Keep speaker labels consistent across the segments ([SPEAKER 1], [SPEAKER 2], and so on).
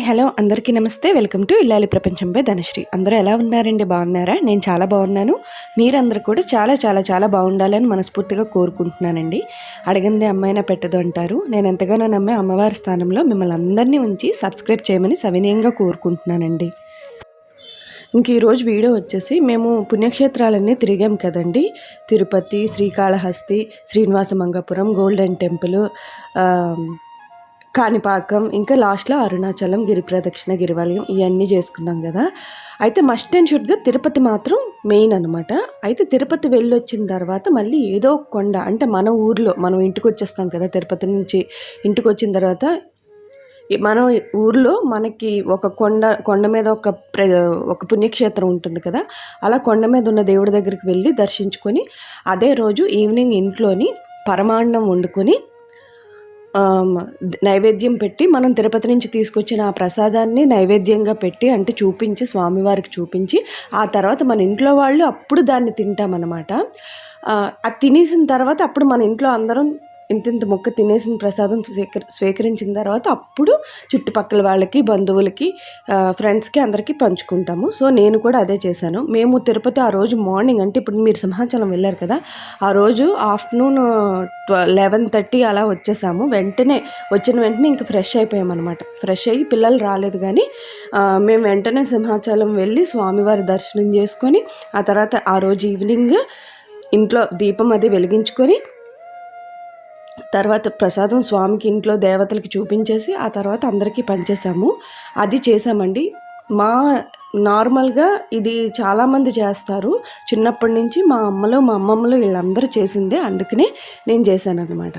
[SPEAKER 1] Hi hello. అందరికీ నమస్తే. Welcome to ఇల్లాలి ప్రపంచంపై ధనశ్రీ. అందరూ ఎలా ఉన్నారండి? బాగున్నారా? నేను చాలా బాగున్నాను. మీరందరూ కూడా చాలా చాలా చాలా బాగుండాలని మనస్ఫూర్తిగా కోరుకుంటున్నానండి. అడగంది అమ్మాయినా పెట్టదు అంటారు. నేను ఎంతగానో నమ్మే అమ్మవారి స్థానంలో మిమ్మల్ని అందరినీ ఉంచి సబ్స్క్రైబ్ చేయమని సవినయంగా కోరుకుంటున్నానండి. ఇంక ఈరోజు వీడియో వచ్చేసి మేము పుణ్యక్షేత్రాలన్నీ తిరిగాం కదండి. తిరుపతి శ్రీకాళహస్తి శ్రీనివాస మంగాపురం గోల్డెన్ టెంపుల్ కాణిపాకం ఇంకా లాస్ట్లో అరుణాచలం గిరి ప్రదక్షిణ గిరివలయం ఇవన్నీ చేసుకున్నాం కదా. అయితే మస్ట్ అండ్ షుడ్గా తిరుపతి మాత్రం మెయిన్ అనమాట అయితే తిరుపతి వెళ్ళి వచ్చిన తర్వాత మళ్ళీ ఏదో కొండ అంటే మన ఊర్లో మనం ఇంటికి వచ్చేస్తాం కదా తిరుపతి నుంచి ఇంటికి వచ్చిన తర్వాత మనం మన ఊర్లో మనకి ఒక కొండ కొండ మీద ఒక ప్ర ఒక పుణ్యక్షేత్రం ఉంటుంది కదా అలా కొండ మీద ఉన్న దేవుడి దగ్గరికి వెళ్ళి దర్శించుకొని అదే రోజు ఈవినింగ్ ఇంట్లోని పరమాన్నం వండుకొని నైవేద్యం పెట్టి మనం తిరుపతి నుంచి తీసుకొచ్చిన ఆ ప్రసాదాన్ని నైవేద్యంగా పెట్టి అంటే చూపించి స్వామివారికి చూపించి ఆ తర్వాత మన ఇంట్లో వాళ్ళు అప్పుడు దాన్ని తింటామన్నమాట. ఆ, అది తినేసిన తర్వాత అప్పుడు మన ఇంట్లో అందరం ఇంత ఇంత మొక్క తినేసిన ప్రసాదం స్వీకరి స్వీకరించిన తర్వాత అప్పుడు చుట్టుపక్కల వాళ్ళకి బంధువులకి ఫ్రెండ్స్కి అందరికీ పంచుకుంటాము. సో నేను కూడా అదే చేశాను. మేము తిరుపతి ఆ రోజు మార్నింగ్ అంటే ఇప్పుడు మీరు సింహాచలం వెళ్ళారు కదా ఆ రోజు ఆఫ్టర్నూన్ లెవెన్ థర్టీ అలా వచ్చేసాము. వెంటనే వచ్చిన వెంటనే ఇంకా ఫ్రెష్ అయిపోయామన్నమాట. ఫ్రెష్ అయ్యి పిల్లలు రాలేదు కానీ మేము వెంటనే సింహాచలం వెళ్ళి స్వామివారి దర్శనం చేసుకొని ఆ తర్వాత ఆ రోజు ఈవినింగ్ ఇంట్లో దీపం అది వెలిగించుకొని తర్వాత ప్రసాదం స్వామికి ఇంట్లో దేవతలకి చూపించేసి ఆ తర్వాత అందరికీ పంచేసాము అది చేసామండి మా నార్మల్గా ఇది చాలామంది చేస్తారు. చిన్నప్పటి నుంచి మా అమ్మలో మా అమ్మమ్మలో వీళ్ళందరూ చేసిందే. అందుకనే నేను చేశాను అనమాట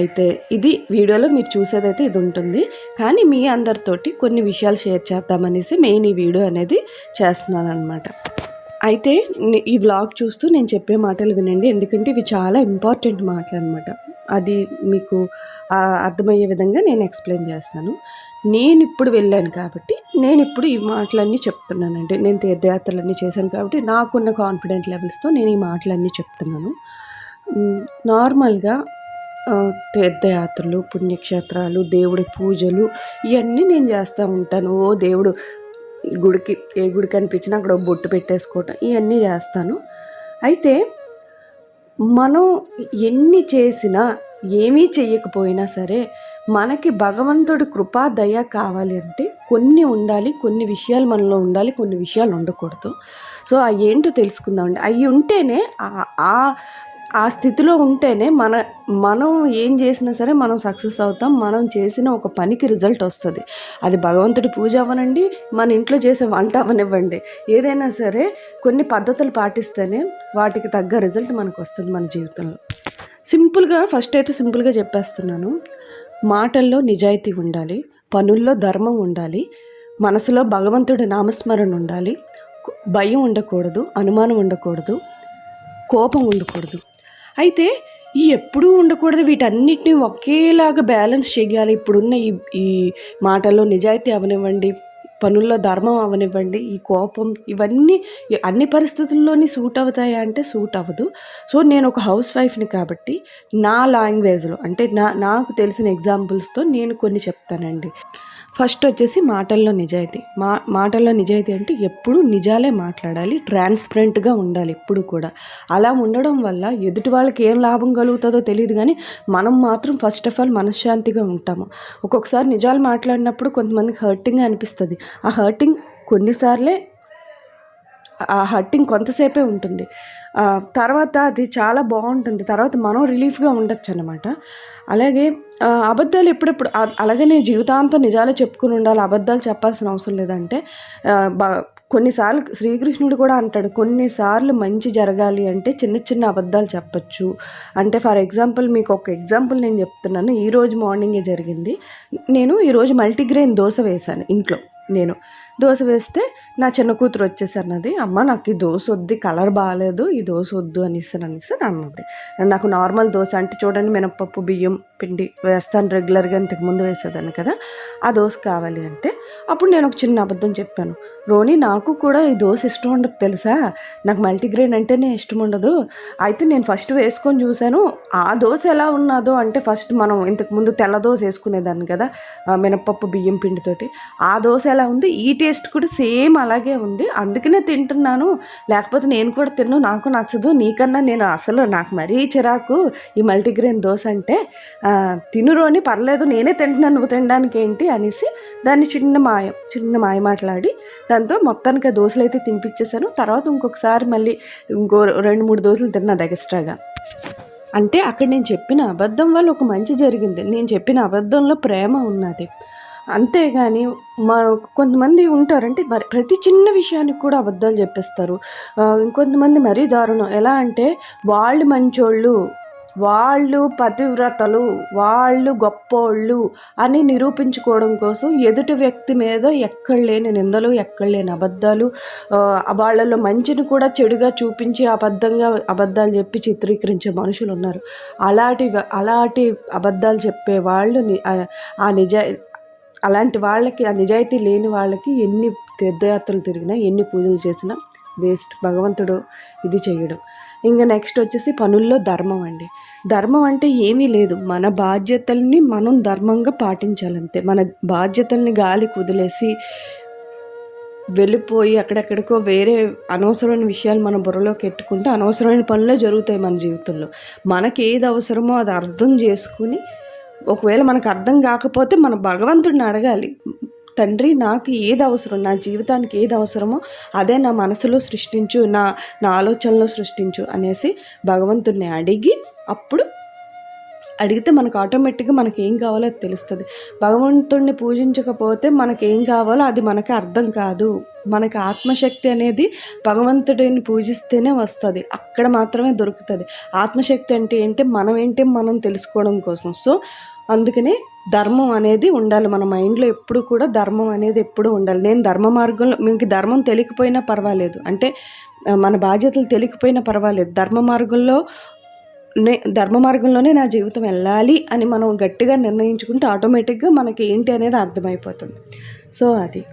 [SPEAKER 1] అయితే ఇది వీడియోలో మీరు చూసేదైతే ఇది ఉంటుంది. కానీ మీ అందరితోటి కొన్ని విషయాలు షేర్ చేద్దామనేసి మెయిన్ ఈ వీడియో అనేది చేస్తున్నాను అనమాట అయితే ఈ వ్లాగ్ చూస్తూ నేను చెప్పే మాటలు వినండి. ఎందుకంటే ఇవి చాలా ఇంపార్టెంట్ మాటలు అనమాట అది మీకు అర్థమయ్యే విధంగా నేను ఎక్స్ప్లెయిన్ చేస్తాను. నేను ఇప్పుడు వెళ్ళాను కాబట్టి నేను ఇప్పుడు ఈ మాటలన్నీ చెప్తున్నానండి నేను తీర్థయాత్రలన్నీ చేశాను కాబట్టి నాకున్న కాన్ఫిడెంట్ లెవెల్స్తో నేను ఈ మాటలన్నీ చెప్తున్నాను. నార్మల్గా తీర్థయాత్రలు పుణ్యక్షేత్రాలు దేవుడి పూజలు ఇవన్నీ నేను చేస్తూ ఉంటాను. ఓ దేవుడు గుడికి ఏ గుడి కనిపించినా అక్కడ ఒక బొట్టు పెట్టేసుకోవటం ఇవన్నీ చేస్తాను. అయితే మనం ఎన్ని చేసినా ఏమీ చేయకపోయినా సరే మనకి భగవంతుడి కృపా దయ కావాలి అంటే కొన్ని ఉండాలి కొన్ని విషయాలు మనలో ఉండాలి కొన్ని విషయాలు ఉండకూడదు. సో అవి ఏంటో తెలుసుకుందామండి. అవి ఉంటేనే ఆ- ఆ స్థితిలో ఉంటేనే మన మనం ఏం చేసినా సరే మనం సక్సెస్ అవుతాం మనం చేసిన ఒక పనికి రిజల్ట్ వస్తుంది. అది భగవంతుడి పూజ అవ్వనండి మన ఇంట్లో చేసే వంట అవ్వనివ్వండి. ఏదైనా సరే కొన్ని పద్ధతులు పాటిస్తేనే వాటికి తగ్గ రిజల్ట్ మనకు వస్తుంది మన జీవితంలో. సింపుల్గా ఫస్ట్ అయితే సింపుల్గా చెప్పేస్తున్నాను. మాటల్లో నిజాయితీ ఉండాలి పనుల్లో ధర్మం ఉండాలి మనసులో భగవంతుడి నామస్మరణ ఉండాలి భయం ఉండకూడదు అనుమానం ఉండకూడదు కోపం ఉండకూడదు. అయితే ఈ ఎప్పుడూ ఉండకూడదు వీటన్నిటిని ఒకేలాగా బ్యాలెన్స్ చేయాలి. ఇప్పుడున్న ఈ ఈ మాటల్లో నిజాయితీ అవనివ్వండి పనుల్లో ధర్మం అవనివ్వండి ఈ కోపం ఇవన్నీ అన్ని పరిస్థితుల్లోని సూట్ అవుతాయా అంటే సూట్ అవ్వదు. సో నేను ఒక హౌస్ వైఫ్ని కాబట్టి నా లాంగ్వేజ్లో అంటే నా నాకు తెలిసిన ఎగ్జాంపుల్స్తో నేను కొన్ని చెప్తానండి. ఫస్ట్ వచ్చేసి మాటల్లో నిజాయితీ. మా మాటల్లో నిజాయితీ అంటే ఎప్పుడు నిజాలే మాట్లాడాలి ట్రాన్స్పరెంట్గా ఉండాలి ఎప్పుడు కూడా. అలా ఉండడం వల్ల ఎదుటి వాళ్ళకి ఏం లాభం కలుగుతుందో తెలియదు కానీ మనం మాత్రం ఫస్ట్ ఆఫ్ ఆల్ మనశ్శాంతిగా ఉంటాము. ఒక్కొక్కసారి నిజాలు మాట్లాడినప్పుడు కొంతమందికి హర్టింగ్ అనిపిస్తుంది. ఆ హర్టింగ్ కొన్నిసార్లే ఆ హర్టింగ్ కొంతసేపే ఉంటుంది. తర్వాత అది చాలా బాగుంటుంది. తర్వాత మనం రిలీఫ్గా ఉండొచ్చు అనమాట అలాగే అబద్ధాలు ఎప్పుడెప్పుడు అలాగనే జీవితాంతం నిజాలే చెప్పుకుని ఉండాలి అబద్ధాలు చెప్పాల్సిన అవసరం లేదంటే కొన్నిసార్లు శ్రీకృష్ణుడు కూడా అంటాడు కొన్నిసార్లు మంచి జరగాలి అంటే చిన్న చిన్న అబద్ధాలు చెప్పచ్చు. అంటే ఫర్ ఎగ్జాంపుల్ మీకు ఒక ఎగ్జాంపుల్ నేను చెప్తున్నాను. ఈరోజు మార్నింగే జరిగింది. నేను ఈరోజు మల్టీగ్రెయిన్ దోశ వేశాను ఇంట్లో నేను. దోశ వేస్తే నా చిన్న కూతురు వచ్చేసారు నాది. అమ్మ నాకు ఈ దోశ వద్దు కలర్ బాగాలేదు ఈ దోశ వద్దు అనేసి అనేసి అన్నది. నాకు నార్మల్ దోశ అంటే చూడండి మినపప్పు బియ్యం పిండి వేస్తాను రెగ్యులర్గా ఇంతకుముందు వేసేదాన్ని కదా. ఆ దోశ కావాలి అంటే అప్పుడు నేను ఒక చిన్న అబద్ధం చెప్పాను. రోని నాకు కూడా ఈ దోశ ఇష్టం ఉండదు తెలుసా? నాకు మల్టీగ్రెయిన్ అంటేనే ఇష్టం ఉండదు. అయితే నేను ఫస్ట్ వేసుకొని చూశాను ఆ దోశ ఎలా ఉన్నదో అంటే ఫస్ట్ మనం ఇంతకు ముందు తెల్ల దోశ వేసుకునేదాన్ని కదా మినపప్పు బియ్యం పిండితోటి ఆ దోశ ఎలా ఉంది? ఈ టేస్ట్ కూడా సేమ్ అలాగే ఉంది. అందుకనే తింటున్నాను. లేకపోతే నేను కూడా తిన్ను. నాకు నచ్చదు. నీకన్నా నేను అసలు నాకు మరీ చిరాకు ఈ మల్టీగ్రెయిన్ దోశ అంటే. తినురోని అని పర్లేదు. నేనే తింటున్నాను. నువ్వు తినడానికి ఏంటి అనేసి దాన్ని చిన్న మాయ చిన్న మాయ మాట్లాడి దాంతో మొత్తానికి ఆ దోశలు అయితే తినిపించేశాను. తర్వాత ఇంకొకసారి మళ్ళీ ఇంకో రెండు మూడు దోశలు తిన్నది ఎక్స్ట్రాగా. అంటే అక్కడ నేను చెప్పిన అబద్ధం వల్ల ఒక మంచి జరిగింది. నేను చెప్పిన అబద్ధంలో ప్రేమ ఉన్నది. అంతేగాని మా కొంతమంది ఉంటారంటే మరి ప్రతి చిన్న విషయానికి కూడా అబద్ధాలు చెప్పేస్తారు. ఇంకొంతమంది మరీ దారుణం. ఎలా అంటే వాళ్ళు మంచోళ్ళు వాళ్ళు పతివ్రతలు వాళ్ళు గొప్పోళ్ళు అని నిరూపించుకోవడం కోసం ఎదుటి వ్యక్తి మీద ఎక్కడ లేని నిందలు ఎక్కడ లేని అబద్ధాలు వాళ్ళలో మంచిని కూడా చెడుగా చూపించి అబద్ధంగా అబద్ధాలు చెప్పి చిత్రీకరించే మనుషులు ఉన్నారు. అలాంటి అలాంటి అబద్ధాలు చెప్పే వాళ్ళు ఆ నిజ అలాంటి వాళ్ళకి ఆ నిజాయితీ లేని వాళ్ళకి ఎన్ని తీర్థయాత్రలు తిరిగినా ఎన్ని పూజలు చేసినా వేస్ట్. భగవంతుడు ఇది చేయడం. ఇంకా నెక్స్ట్ వచ్చేసి పనుల్లో ధర్మం అండి. ధర్మం అంటే ఏమీ లేదు. మన బాధ్యతల్ని మనం ధర్మంగా పాటించాలంతే. మన బాధ్యతల్ని గాలి కుదిలేసి వెళ్ళిపోయి అక్కడెక్కడికో వేరే అనవసరమైన విషయాలు మన బుర్రలోకి ఎట్టుకుంటే అనవసరమైన పనులే జరుగుతాయి మన జీవితంలో. మనకి ఏది అవసరమో అది అర్థం చేసుకుని ఒకవేళ మనకు అర్థం కాకపోతే మన భగవంతుడిని అడగాలి. తండ్రి నాకు ఏది అవసరం? నా జీవితానికి ఏది అవసరమో అదే నా మనసులో సృష్టించు నా నా ఆలోచనలో సృష్టించు అనేసి భగవంతుడిని అడిగి అప్పుడు అడిగితే మనకు ఆటోమేటిక్గా మనకి ఏం కావాలో అది తెలుస్తుంది. భగవంతుడిని పూజించకపోతే మనకి ఏం కావాలో అది మనకి అర్థం కాదు. మనకి ఆత్మశక్తి అనేది భగవంతుడిని పూజిస్తేనే వస్తుంది. అక్కడ మాత్రమే దొరుకుతుంది. ఆత్మశక్తి అంటే ఏంటి? మనం ఏంటి మనం తెలుసుకోవడం కోసం. సో అందుకనే ధర్మం అనేది ఉండాలి. మన మైండ్లో ఎప్పుడు కూడా ధర్మం అనేది ఎప్పుడు ఉండాలి. నేను ధర్మ మార్గంలో మీకు ధర్మం తెలియకపోయినా పర్వాలేదు. అంటే మన బాధ్యతలు తెలియకపోయినా పర్వాలేదు. ధర్మ మార్గంలో నే ధర్మ మార్గంలోనే నా జీవితం వెళ్ళాలి అని మనం గట్టిగా నిర్ణయించుకుంటే ఆటోమేటిక్గా మనకి ఏంటి అనేది అర్థమైపోతుంది. సో అది.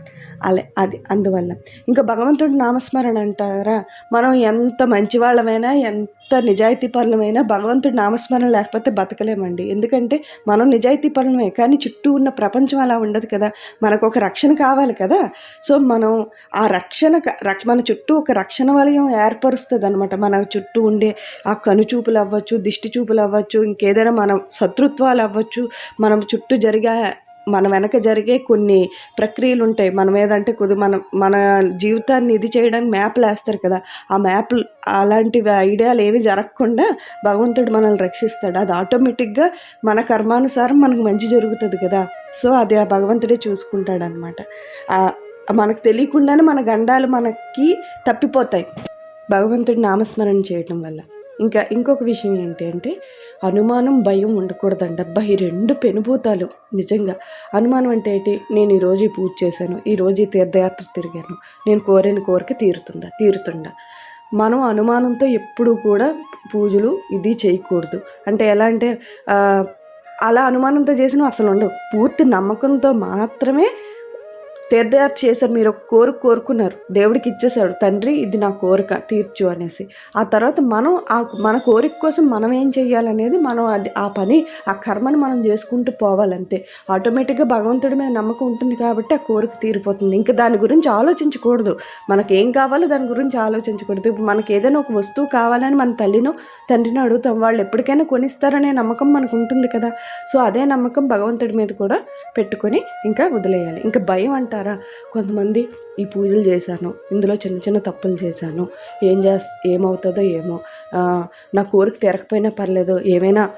[SPEAKER 1] అలా అది అందువల్ల. ఇంకా భగవంతుడి నామస్మరణ అంటారా? మనం ఎంత మంచి వాళ్ళమైనా ఎంత నిజాయితీ పరులమైనా భగవంతుడి నామస్మరణ లేకపోతే బతకలేమండి. ఎందుకంటే మనం నిజాయితీ పరులమే కానీ చుట్టూ ఉన్న ప్రపంచం అలా ఉండదు కదా. మనకు ఒక రక్షణ కావాలి కదా. సో మనం ఆ రక్షణ రక్ష మన చుట్టూ ఒక రక్షణ వలయం ఏర్పరుస్తుంది అనమాట మన చుట్టూ ఉండే ఆ కనుచూపులు అవ్వచ్చు దిష్టి చూపులు అవ్వచ్చు ఇంకేదైనా మనం శత్రుత్వాలు అవ్వచ్చు మనం చుట్టూ జరిగే మన వెనక జరిగే కొన్ని ప్రక్రియలు ఉంటాయి. మనం ఏదంటే కొద్ది మన మన జీవితాన్ని ఇది చేయడానికి మ్యాప్లు వేస్తారు కదా. ఆ మ్యాప్లు అలాంటివి ఐడియాలు ఏవి జరగకుండా భగవంతుడు మనల్ని రక్షిస్తాడు. అది ఆటోమేటిక్గా మన కర్మానుసారం మనకు మంచి జరుగుతుంది కదా. సో అది ఆ భగవంతుడే చూసుకుంటాడు అనమాట మనకు తెలియకుండానే మన గండాలు మనకి తప్పిపోతాయి. భగవంతుడి నామస్మరణ చేయటం వల్ల. ఇంకా ఇంకొక విషయం ఏంటి అంటే అనుమానం భయం ఉండకూడదండి అబ్బా రెండు పెనుభూతాలు. నిజంగా అనుమానం అంటే ఏంటి? నేను ఈరోజు పూజ చేశాను ఈరోజు ఈ తీర్థయాత్ర తిరిగాను నేను కోరిన కోరిక తీరుతుందా? తీరుతుందా మనం అనుమానంతో ఎప్పుడు కూడా పూజలు ఇది చేయకూడదు. అంటే ఎలా అంటే అలా అనుమానంతో చేసిన అసలు ఉండవు. పూర్తి నమ్మకంతో మాత్రమే తీర్థయాత్ర చేశారు మీరు ఒక కోరిక కోరుకున్నారు. దేవుడికి ఇచ్చేసాడు తండ్రి ఇది నా కోరిక తీర్చు అనేసి. ఆ తర్వాత మనం ఆ మన కోరిక కోసం మనం ఏం చెయ్యాలనేది మనం అది ఆ పని ఆ కర్మని మనం చేసుకుంటూ పోవాలంతే. ఆటోమేటిక్గా భగవంతుడి మీద నమ్మకం ఉంటుంది కాబట్టి ఆ కోరిక తీరిపోతుంది. ఇంకా దాని గురించి ఆలోచించకూడదు. మనకి ఏం కావాలో దాని గురించి ఆలోచించకూడదు. ఇప్పుడు మనకి ఏదైనా ఒక వస్తువు కావాలని మన తల్లినో తండ్రిని అడుగుతాం. వాళ్ళు ఎప్పటికైనా కొనిస్తారనే నమ్మకం మనకు ఉంటుంది కదా. సో అదే నమ్మకం భగవంతుడి మీద కూడా పెట్టుకొని ఇంకా వదిలేయాలి. ఇంకా భయం అంటారు? కొంతమంది ఈ పూజలు చేశాను. ఇందులో చిన్న చిన్న తప్పులు చేశాను. ఏం చేస్ ఏమవుతుందో ఏమో. నా కోరిక తీరకపోయినా పర్లేదు. ఏమైనా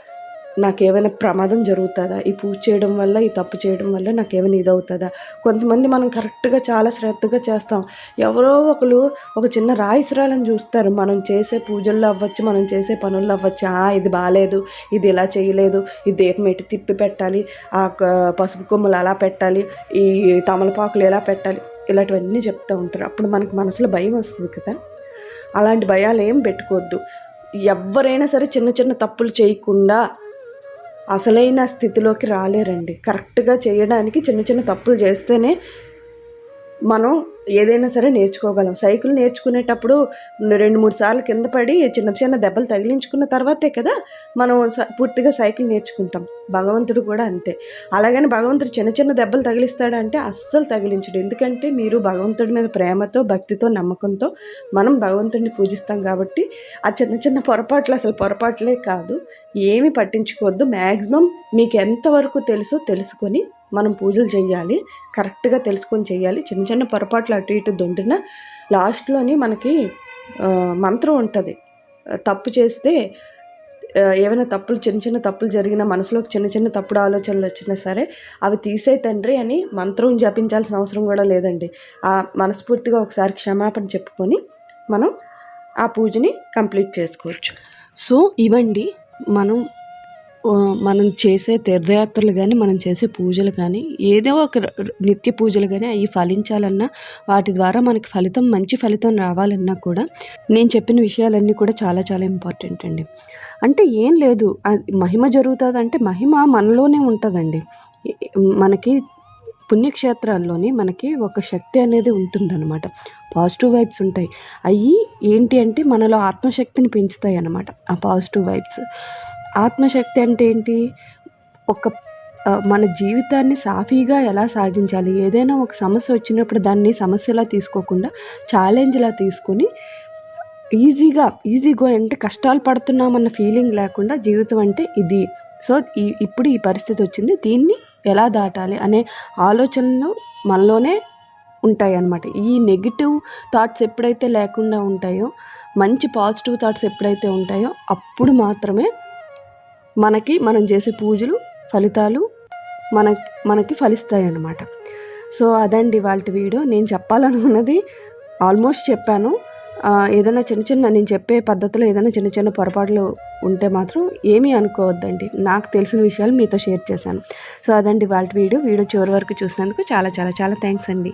[SPEAKER 1] నాకేమైనా ప్రమాదం జరుగుతుందా? ఈ పూజ చేయడం వల్ల ఈ తప్పు చేయడం వల్ల నాకేమైనా ఇది అవుతుందా కొంతమంది మనం కరెక్ట్గా చాలా శ్రద్ధగా చేస్తాం. ఎవరో ఒకరు ఒక చిన్న రాయిసరాలను చూస్తారు. మనం చేసే పూజల్లో అవ్వచ్చు మనం చేసే పనుల్లో అవ్వచ్చు. "ఆ, ఇది బాగాలేదు ఇది ఇలా చేయలేదు ఈ దీపం ఎటు తిప్పి పెట్టాలి ఆ పసుపు కొమ్మలు అలా పెట్టాలి ఈ తమలపాకులు ఎలా పెట్టాలి ఇలాంటివన్నీ చెప్తూ ఉంటారు. అప్పుడు మనకి మనసులో భయం వస్తుంది కదా? అలాంటి భయాలు ఏం పెట్టుకోవద్దు. ఎవరైనా సరే చిన్న చిన్న తప్పులు చేయకుండా అసలైన స్థితిలోకి రాలేరండి. కరెక్ట్గా చేయడానికి చిన్న చిన్న తప్పులు చేస్తేనే మనం ఏదైనా సరే నేర్చుకోగలం. సైకిల్ నేర్చుకునేటప్పుడు రెండు మూడు సార్లు కింద పడి చిన్న చిన్న దెబ్బలు తగిలించుకున్న తర్వాతే కదా మనం స- పూర్తిగా సైకిల్ నేర్చుకుంటాం. భగవంతుడు కూడా అంతే. అలాగని భగవంతుడు చిన్న చిన్న దెబ్బలు తగిలిస్తాడంటే అస్సలు తగిలించడు. ఎందుకంటే మీరు భగవంతుడి మీద ప్రేమతో భక్తితో నమ్మకంతో మనం భగవంతుడిని పూజిస్తాం కాబట్టి ఆ చిన్న చిన్న పొరపాట్లు అసలు పొరపాట్లే కాదు. ఏమి పట్టించుకోవద్దు. మ్యాక్సిమం మీకు ఎంతవరకు తెలుసో తెలుసుకొని మనం పూజలు చేయాలి కరెక్ట్గా తెలుసుకొని చేయాలి చిన్న చిన్న పొరపాట్లు అటు ఇటు దొండిన లాస్ట్లోని మనకి మంత్రం ఉంటుంది. తప్పు చేస్తే ఏవైనా ఏమైనా తప్పులు చిన్న చిన్న తప్పులు జరిగినా మనసులోకి చిన్న చిన్న తప్పుడు ఆలోచనలు వచ్చినా సరే అవి తీసే తండ్రి అని మంత్రం జపించాల్సిన అవసరం కూడా లేదండి. ఆ మనస్ఫూర్తిగా ఒకసారి క్షమాపణ చెప్పుకొని మనం ఆ పూజని కంప్లీట్ చేసుకోవచ్చు. సో ఇవండి మనం మనం చేసే తీర్థయాత్రలు కానీ మనం చేసే పూజలు కానీ ఏదో ఒక నిత్య పూజలు కానీ అవి ఫలించాలన్నా వాటి ద్వారా మనకి ఫలితం మంచి ఫలితం రావాలన్నా కూడా నేను చెప్పిన విషయాలన్నీ కూడా చాలా చాలా ఇంపార్టెంట్ అండి. అంటే ఏం లేదు. అది మహిమ జరుగుతుంది అంటే మహిమ మనలోనే ఉంటుందండి. మనకి పుణ్యక్షేత్రాల్లోనే మనకి ఒక శక్తి అనేది ఉంటుందన్నమాట. పాజిటివ్ వైబ్స్ ఉంటాయి. అవి ఏంటి అంటే మనలో ఆత్మశక్తిని పెంచుతాయి అన్నమాట ఆ పాజిటివ్ వైబ్స్. ఆత్మశక్తి అంటే ఏంటి? ఒక మన జీవితాన్ని సాఫీగా ఎలా సాగించాలి? ఏదైనా ఒక సమస్య వచ్చినప్పుడు దాన్ని సమస్యలా తీసుకోకుండా ఛాలెంజ్లా తీసుకొని ఈజీగా ఈజీగా అంటే కష్టాలు పడుతున్నామన్న ఫీలింగ్ లేకుండా జీవితం అంటే ఇది. సో ఈ ఇప్పుడు ఈ పరిస్థితి వచ్చింది. దీన్ని ఎలా దాటాలి అనే ఆలోచనలు మనలోనే ఉంటాయి అన్నమాట ఈ నెగిటివ్ థాట్స్ ఎప్పుడైతే లేకుండా ఉంటాయో మంచి పాజిటివ్ థాట్స్ ఎప్పుడైతే ఉంటాయో అప్పుడు మాత్రమే మనకి మనం చేసే పూజలు ఫలితాలు మన మనకి ఫలిస్తాయి అన్నమాట సో అదండి వాళ్ళ వీడియో. నేను చెప్పాలనుకున్నది ఆల్మోస్ట్ చెప్పాను. ఏదైనా చిన్న చిన్న నేను చెప్పే పద్ధతిలో ఏదైనా చిన్న చిన్న పొరపాట్లు ఉంటే మాత్రం ఏమీ అనుకోవద్దండి. నాకు తెలిసిన విషయాలు మీతో షేర్ చేశాను. సో అదండి వాళ్ళ వీడియో. వీడియో చివరి వరకు చూసినందుకు చాలా చాలా చాలా థ్యాంక్స్ అండి.